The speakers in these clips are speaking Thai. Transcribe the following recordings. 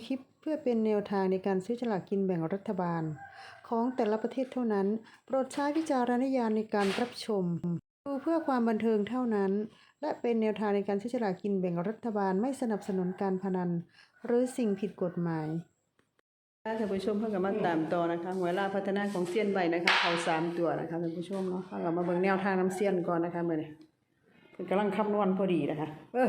ำคลิปเพื่อเป็นแนวทางในการซื้อฉลากกินแบ่งรัฐบาล ของแต่ละประเทศเท่านั้น โปรดใช้วิจารณญาณในการรับชม ดูเพื่อความบันเทิงเท่านั้น และเป็นแนวทางในการซื้อฉลากกินแบ่งรัฐบาลไม่สนับสนุนการพนัน หรือสิ่งผิดกฎหมายท่านผู้ชมเพิ่งกับมาตามต่อนะคะหวยลาพัฒนาของเซียนใบนะคะเขาสามตัวนะคะท่านผู้ชมเนาะเรามาเบิ่งแนวทางน้ำเซียนก่อนนะคะเมื่อนี้เพิ่นกำลังคำนวณพอดีนะคะ เออ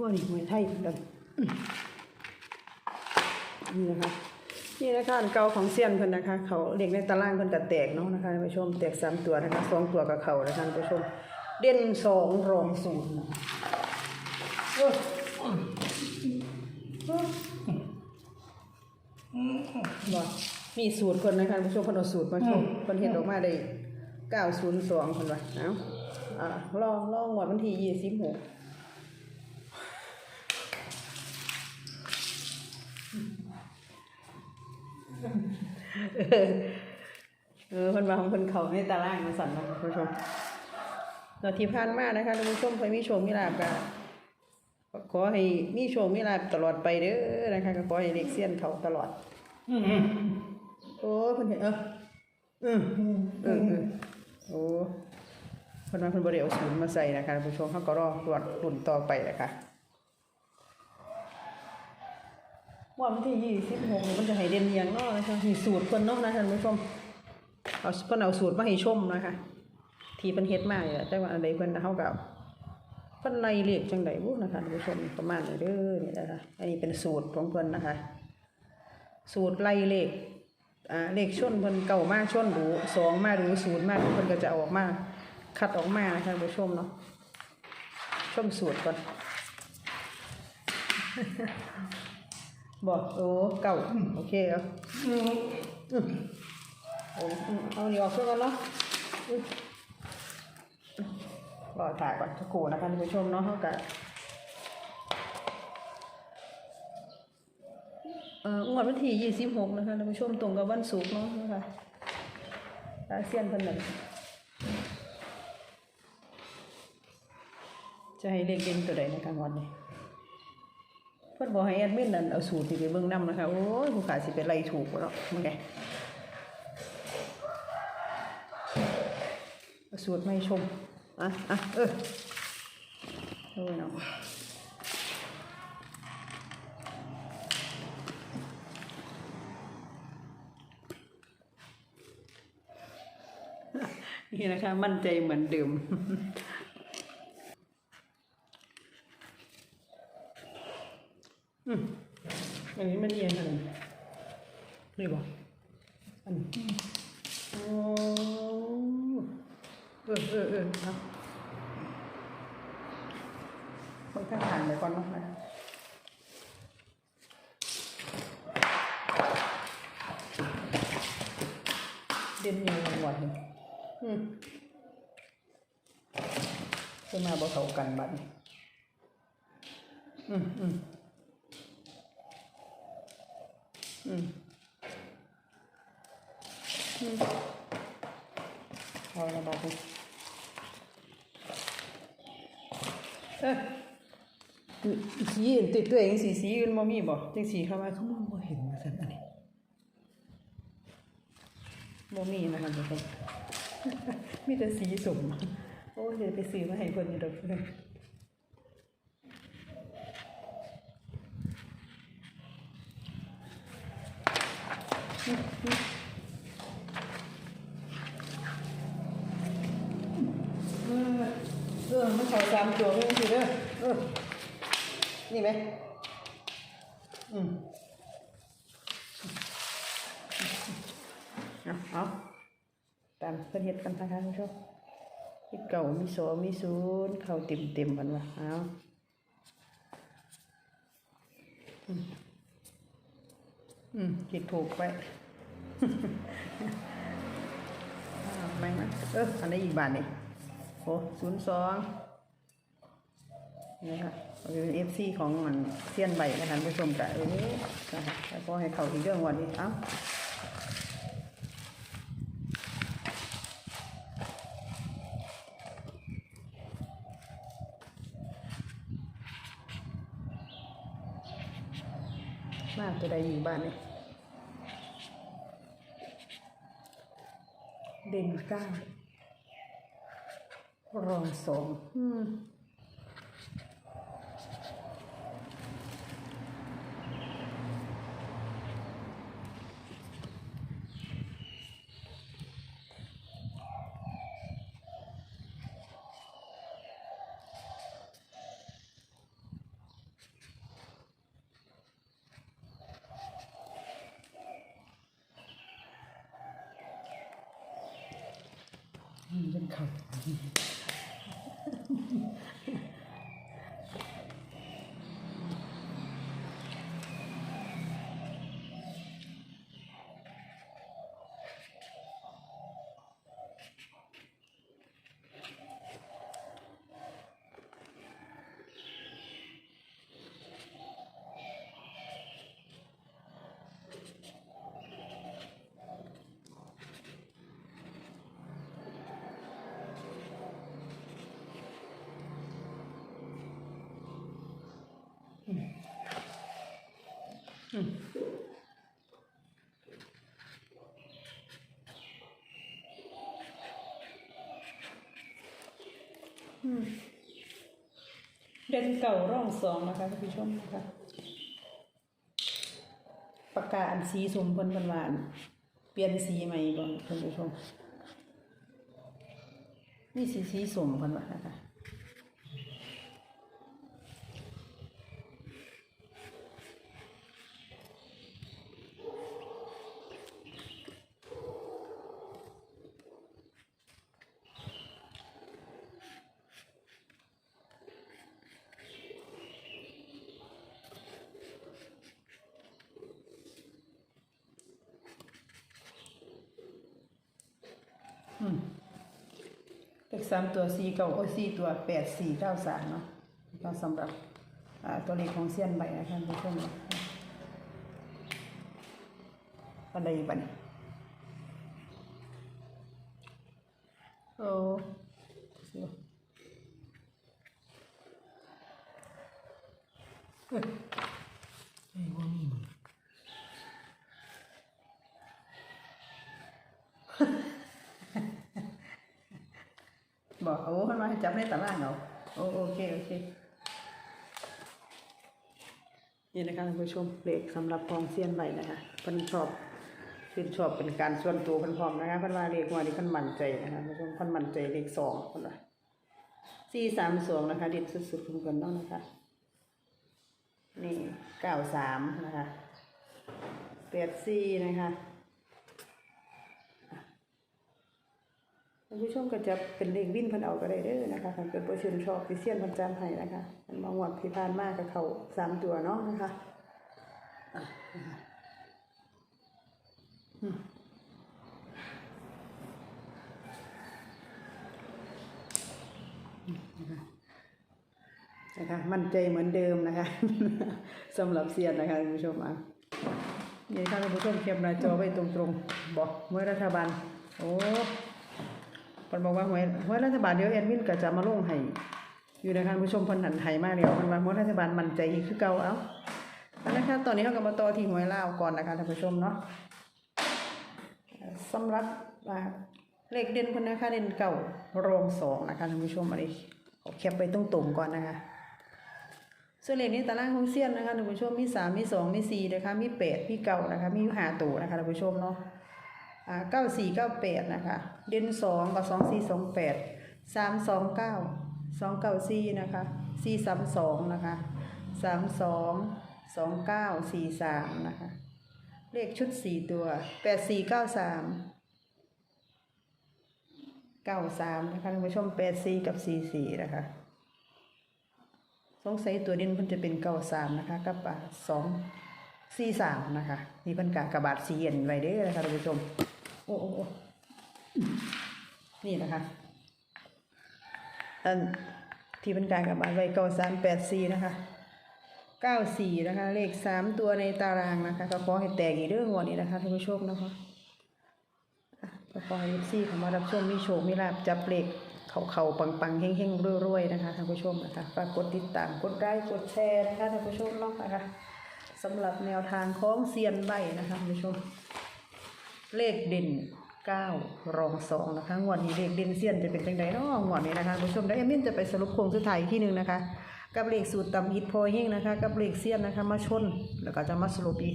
ว่านี่หวยไทยเพิ่นกันนี่นะคะนี่นะคะเก่าของเซียนเพิ่นนะคะ เขาเรียกในตารางเพิ่นก็แตกเนาะนะคะท่านผู้ชมแตกสามตัวนะคะสองตัวกับเขานะคะท่านผู้ชมเด่นสองรองศูนย์นะคะเออว่ามีสูตรคนนะคะท่านผู้ชมเพิ่นเอาสูตรมาชว์เพิ่นเฮ็ดออกมาได้เก้าศูนย์สองเพิ่นว่าเอ้าอ่าลองลองงวดวันที่ยี่สิบหก เออเพิ่นว่าของเพิ่นเขาในตารางมาสั่นนะคุณผู้ชมเราที่ผ่านมานะคะท่านผู้ชมใครมีโชคมีลาภก็ขอให้มีโชคมีลาภตลอดไปเด้อนะคะก็ขอให้เล็กเซียนเขาตลอดโอ้เพิ่นเห็นเอออืมเออเออโอ้เพิ่นว่าเพิ่นบ่ได้เอาศูนย์มาใส่นะคะท่านผู้ชมเขาก็รอตรวจรุ่นต่อไปนะคะ วันที่ยี่สิบหกมันจะให้เด่นอหย่างเนาะนะคะมีสูตรเพิ่นเนาะนะท่านผู้ชมเอาเพิ่นเอาสูตรมาให้ชมนะคะที่เพิ่นเฮ็ดมาเนี่ยแต่ว่าอันใดเพิ่นเฮาก็เพิ่นในเลขจังได๋บ่นะคะท่านผู้ชมประมาณนี้เด้อนี่นะคะอันนี้เป็นสูตรของเพิ่นนะคะ สูตรไล่เลขอ่าเลขชนเพิ่นเก่ามากชนดูสองมาดูศูนย์มาดูเพิ่นก็จะอออกมาคัดออกมานะคะท่านผู้ชมเนาะชมสูตรก่อน บอกโอ้เก่าโอเคเอาอืมเอาเอานี่ออกเพื่อกันเนาะรอถ่ายก่อนสักครู่นะคะท่านผู้ชมเนาะเขากะเอ่องวดวันที่ยี่สิบหกนะคะท่านผู้ชมตรงกับวันศุกร์เนาะนะคะอาเซียนเพิ่นนั่นจะให้เด็กเด่นตัวใดในกลางวันนี้ เพิ่นบอกให้แอดมินนั่นเอาสูตรที่ไปเบิ่งนํนะคะโอ้ยผู้ขายสิไปไล่ถูกบ่เนาะมึงไงสูตรไม่ชมอะอะเออโอ้ยเนาะนี่นะคะมั่นใจเหมือนเดิม อืมอันนี้มันเย็นอะไรนี่บอกอันโอ้เออเออเออเนาะคนข้างหันไปก่อนเนาะนะเด่นอยู่หมดเลยอืมขึ้นมาบ่เขากันบัดนี้อืมอืม อืมอืมเอาละบอกคุณเอ้ยสีอื่นติดตัวเองสีสีอื่นบ่มีบ่จังสีเข้ามาเขามองบ่เห็นว่าซั่นอันนี้บ่มีนะคะทุกคนมีแต่สีสมโอ้ยเดี๋ยวไปซื้อมาให้เพิ่นอยู่ดอกเพิ่น เออเออมันเขาสาม ตัวไม่สิเด้อนี่ไหมอืมเอาเอาตามเพื่อนเฮ็ดกันนะคะคุณผู้ชมที่เก่ามีโสมีศูนย์เขาเต็มเต็มกันวะเอาอืมอืมคิดถูกไปอ้าวไม่นะเอออันนี้อีกบาทนี่โอ้ศูนย์สอง นี่ค่ะเป็นเอฟซีของมันเซียนใบนะคะผู้ชมกันเออนะคะแล้วก็ให้เขาอีกเรื่องวันนี้อ้ามากตัวใดอยู่บ้านนี่เด่นเก้ารองสองอืม อืม เด่นเก่าร่องสองนะคะท่านผู้ชมนะคะปากกาอันสีสมเพิ่นเพิ่นว่าน เปลี่ยนสีใหม่บ่ท่านผู้ชมนี่สีสีสมเพิ่นว่านะคะ เลขสามตัวสี่เก้าโอ้ยสี่ตัวแปดสี่เก้าสามเนาะก็สำหรับตัวเลขของเซียนใบนะคะท่านผู้ชมเนาะอะไรบัดนโอ้เออ้ว่ามีมึง บอกโอ้มันมาให้ จับในตารางเหรอโอโอเคโอเคนี่นะคะท่านผู้ชมเลขสำหรับกองเซียนใบนะคะเพิ่นชอบชื่นชอบเป็นการส่วนตัวเพิ่นพร้อมนะคะเพิ่นว่าเลขว่านี่เพิ่นมั่นใจนะคะท่านผู้ชมเพิ่นมั่นใจเลขสองเพิ่นว่าสี่สามสองนะคะเด็ดสุดๆเพิ่นนต้องนะคะ นี่เก้าสามนะคะแปดสี่นะคะานผู้ชมก็จะเป็นเลขวิ่นเพิ่นเอาก็ได้เด้อนะคะถ้าเกิดบ่ชื่นชอบพิเศษเพิ่นจำให้นะคะมันมางวดที่ผ่านมาก็เขาสามตัวเนาะนะคะนะคะมั่นใจเหมือนเดิมนะคะสำหรับเซียนนะคะท่านผู้ชมอะนี่ค่ะท่านผู้ชมเก็บหน้าจอไว้ตรงๆ บอกเมื่อรัฐบาลโอ้ เพิ่นบอกว่าหวยหวยรัฐบาลเดี๋ยวแอดมินก็จะมาลงให้อยู่นะคะผู้ชมเพิ่นหันให้มาแล้วเพิ่นว่าหวยรัฐบาลมั่นใจอีกคือเก่าเอ้าอานะคะตอนนี้เราก็มาต่อที่หวยลาวก่อนนะคะท่านผู้ชมเนาะสำหรับอ่าเลขเด่นเพิ่นนะคะเด่นเก่ารองสองนะคะท่านผู้ชมอันนี้ขอแคปไปตรงๆก่อนนะคะส่วนเลขนี้ตารางของเซียนนะคะท่านผู้ชมมีสามมีสองมีสี่นะคะมีแปดมีเก้านะคะมียูห้าตัวนะคะท่านผู้ชมเนาะ เก้าสี่เก้าแปดนะคะ เด่นสองกับสองสี่สองแปดสามสองเก้าสองเก้าสี่นะคะสี่สามสองนะคะสามสองสองเก้าสี่สามนะคะ เลขชุดสี่ตัวแปดสี่เก้าสามเก้าสามนะคะท่านผู้ชมแปดสี่กับสี่สี่นะคะสงสัยตัวเด่นเพิ่นจะเป็นเก้าสามนะคะกับสองสี่สามนะคะนี่เพิ่นกากระบาดสีเย็นไว้เด้อนะคะท่านผู้ชม โอ้โอ้นี่นะคะ อันที่เป็นการกระบาดไว้เก้าสามแปดสี่นะคะเก้าสี่นะคะ เลขสามตัวในตารางนะคะก็ขอให้แตกอีกเรื่องวดนี้นะคะท่านผู้ชมนะคะก็ขอให้ซี่เข้ามารับชมมีโชคมีลาบจับเลขเขาเขาปังปังๆเฮงเฮงๆรวยๆนะคะท่านผู้ชมนะคะฝากกดติดตามกดไลค์กดแชร์นะคะท่านผู้ชมเนาะนะคะสำหรับแนวทางของเซียนใบนะคะคุณผู้ชม เลขเด่นเก้ารองสองนะคะงวดนี้เลขเด่นเซียนจะเป็นจังไดเนาะงวดนี้นะคะผู้ชมได้วเอมมินจะไปสรุปโครงสุดท้ายอีกที่หนึ่งนะคะ กับเลขสูตรตำอิดโพยเฮงนะคะ กับเลขเซียนนะคะ มาชน แล้วก็จะมาสรุปอีก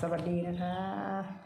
สวัสดีนะคะ